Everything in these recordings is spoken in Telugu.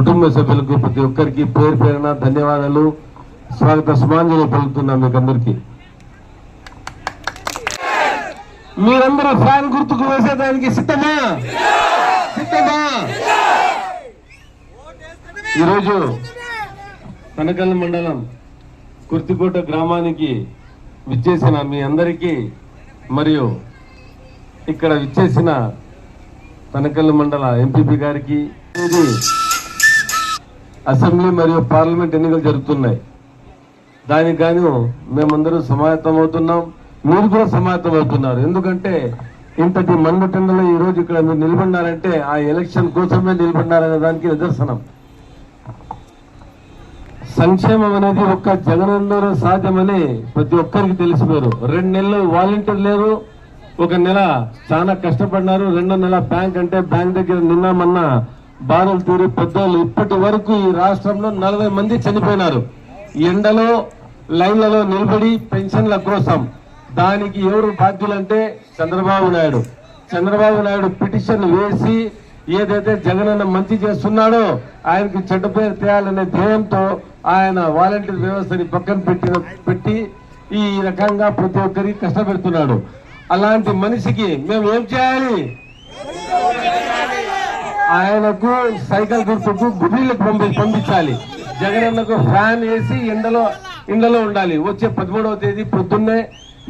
కుటుంబ సభ్యులకు ప్రతి ఒక్కరికి పేరు పేరున ధన్యవాదాలు. స్వాగత సుమాంజలి పలుకుతున్నాం మీకు అందరికీ. మీరందరూ ఫ్యాన్ గుర్తుకు వేసేదానికి సిద్ధమా? సిద్ధమా? ఈరోజు తనకల్ మండలం కుర్తికోట గ్రామానికి విచ్చేసిన మీ అందరికీ మరియు ఇక్కడ విచ్చేసిన తనకల్ మండల ఎంపీపీ గారికి ఇది అసెంబ్లీ మరియు పార్లమెంట్ ఎన్నికలు జరుగుతున్నాయి. దానికి గాను మేమందరూ సమాయత్తం అవుతున్నాం. మీరు కూడా సమాయత్తం అవుతున్నారు. ఎందుకంటే ఇంతటి మన్నుటెండలో ఈ రోజు ఇక్కడ మీరు నిలబడినారంటే ఆ ఎలక్షన్ కోసమే నిలబడినారనే దానికి నిదర్శనం. సంక్షేమం అనేది ఒక్క జగనందరూ సాధ్యమని ప్రతి ఒక్కరికి తెలిసిపోయారు. రెండు నెలలు వాలంటీర్ లేరు. ఒక నెల చాలా కష్టపడినారు. రెండో నెల బ్యాంక్ అంటే బ్యాంక్ దగ్గర నిన్న మొన్న బాధలు తీరి పెద్దోళ్ళు ఇప్పటి వరకు ఈ రాష్ట్రంలో నలభై మంది చనిపోయినారు. ఎండలో లైన్లలో నిలబడి పెన్షన్ల కోసం దానికి ఎవరు బాధ్యులంటే చంద్రబాబు నాయుడు. చంద్రబాబు నాయుడు పిటిషన్ వేసి ఏదైతే జగనన్న మంచి చేస్తున్నాడో ఆయనకి చెడ్డ పేరు తేయాలనే ధ్యేయంతో ఆయన వాలంటీర్ వ్యవస్థని పక్కన పెట్టిన పెట్టి ఈ రకంగా ప్రతి ఒక్కరికి కష్టపెడుతున్నాడు. అలాంటి మనిషికి మేము ఏం చేయాలి? ఆయనకు సైకిల్ గుర్తుకు గుడ్డీలకు పంపి పంపించాలి. జగనన్నకు ఫ్యాన్ వేసి ఎండలో ఎండలో ఉండాలి. వచ్చే పదమూడవ తేదీ పొద్దున్నే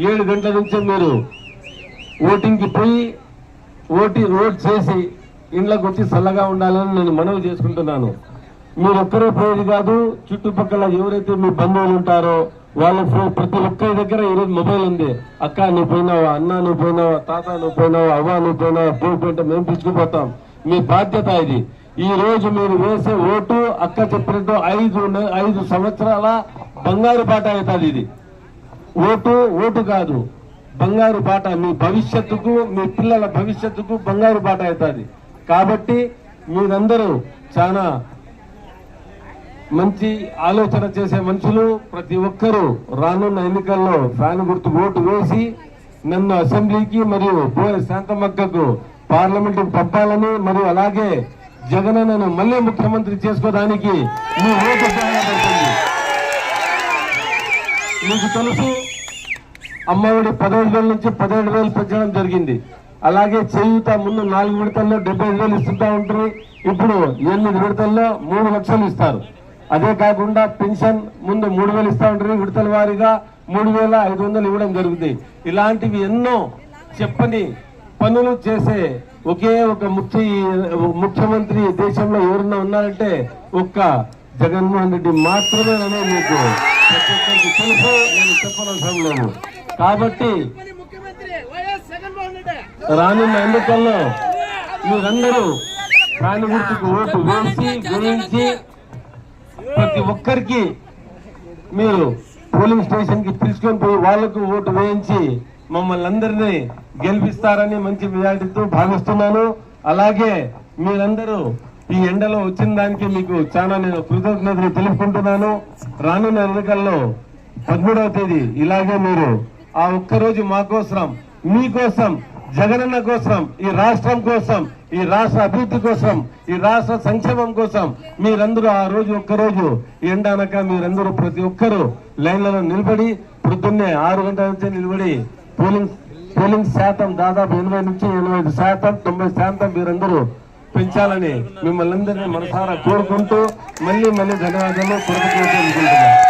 ఏడు గంటల నుంచి మీరు ఓటింగ్కి పోయి ఓటి ఓట్ చేసి ఇండ్లకు వచ్చి చల్లగా ఉండాలని నేను మనవి చేసుకుంటున్నాను. మీరు ఒక్కరే పోయేది కాదు చుట్టుపక్కల ఎవరైతే మీ బంధువులు ఉంటారో వాళ్ళ ఫోన్ ప్రతి ఒక్కరి దగ్గర ఈరోజు మొబైల్ ఉంది. అక్క నువ్వు పోయినావా అన్న నువ్వు పోయినావా తాత నువ్వు పోయినావా అవ్వ నువ్వు పోయినావా పోయి పోయింటే మేము పిచ్చుకుపోతాం. మీ బాధ్యత ఇది. ఈ రోజు మీరు వేసే ఓటు అక్క చెప్పినట్టు ఐదు ఐదు సంవత్సరాల బంగారు బాట అవుతుంది ఇది. ఓటు ఓటు కాదు. బంగారు బాట మీ భవిష్యత్తుకు మీ పిల్లల భవిష్యత్తుకు బంగారు బాట అవుతుంది. కాబట్టి మీరందరూ చాలా మంచి ఆలోచన చేసే మనుషులు ప్రతి ఒక్కరూ రానున్న ఎన్నికల్లో ఫ్యాన్ గుర్తు ఓటు వేసి నన్ను అసెంబ్లీకి మరియు బోయ శాంతమక్కకు పార్లమెంట్ పంపాలని మరియు అలాగే జగనన్నను మళ్ళీ ముఖ్యమంత్రి చేసుకోవడానికి మీ ఓటు మీకు తెలుసు అమ్మఒడి పదహైదు వేల నుంచి పదిహేడు వేలు పెంచడం జరిగింది. అలాగే చేయూత ముందు నాలుగు విడతల్లో డెబ్బై వేలు ఇస్తుంటా ఉంటారు ఇప్పుడు ఎనిమిది విడతల్లో మూడు లక్షలు ఇస్తారు. అదే కాకుండా పెన్షన్ ముందు మూడు వేలు ఇస్తా ఉంటారు విడతల వారీగా మూడు వేల ఐదు వందలు ఇవ్వడం జరుగుతుంది. ఇలాంటివి ఎన్నో చెప్పని పనులు చేసే ఒకే ఒక ముఖ్య ముఖ్యమంత్రి దేశంలో ఎవరన్నా ఉన్నారంటే ఒక్క జగన్మోహన్ రెడ్డి మాత్రమేననే మీకు ప్రతి ఒక్కరికి తెలుసు నేను చెప్పనవసరం లేదు. కాబట్టి రానున్న ఎన్నికల్లో మీరందరూ ప్రాణి గుర్తుకు ఓటు వేసి గురించి ప్రతి ఒక్కరికి మీరు పోలింగ్ స్టేషన్కి పిలుచుకొని పోయి వాళ్ళకు ఓటు వేయించి మమ్మల్ని అందరినీ గెలిపిస్తారని మంచి మెజార్టీతో భావిస్తున్నాను. అలాగే మీరందరూ ఈ ఎండలో వచ్చిన దానికి మీకు చాలా నేను కృతజ్ఞతలు తెలుపుకుంటున్నాను. రానున్న ఎన్నికల్లో పదమూడవ తేదీ ఇలాగే మీరు ఆ ఒక్కరోజు మా కోసం మీకోసం జగనన్న కోసం ఈ రాష్ట్రం కోసం ఈ రాష్ట్ర అభివృద్ధి కోసం ఈ రాష్ట్ర సంక్షేమం కోసం మీరందరూ ఆ రోజు ఒక్కరోజు ఎండనక మీరందరూ ప్రతి ఒక్కరూ లైన్లలో నిలబడి పొద్దున్నే ఆరు గంటల నుంచి నిలబడి పోలింగ్ పోలింగ్ శాతం దాదాపు ఎనభై నుంచి ఎనభై ఐదు శాతం తొంభై శాతం మీరందరూ పెంచాలని మిమ్మల్ని అందరినీ మనసారా కోరుకుంటూ మళ్ళీ మళ్ళీ ధన్యవాదాలు. కొరకు అనుకుంటున్నాను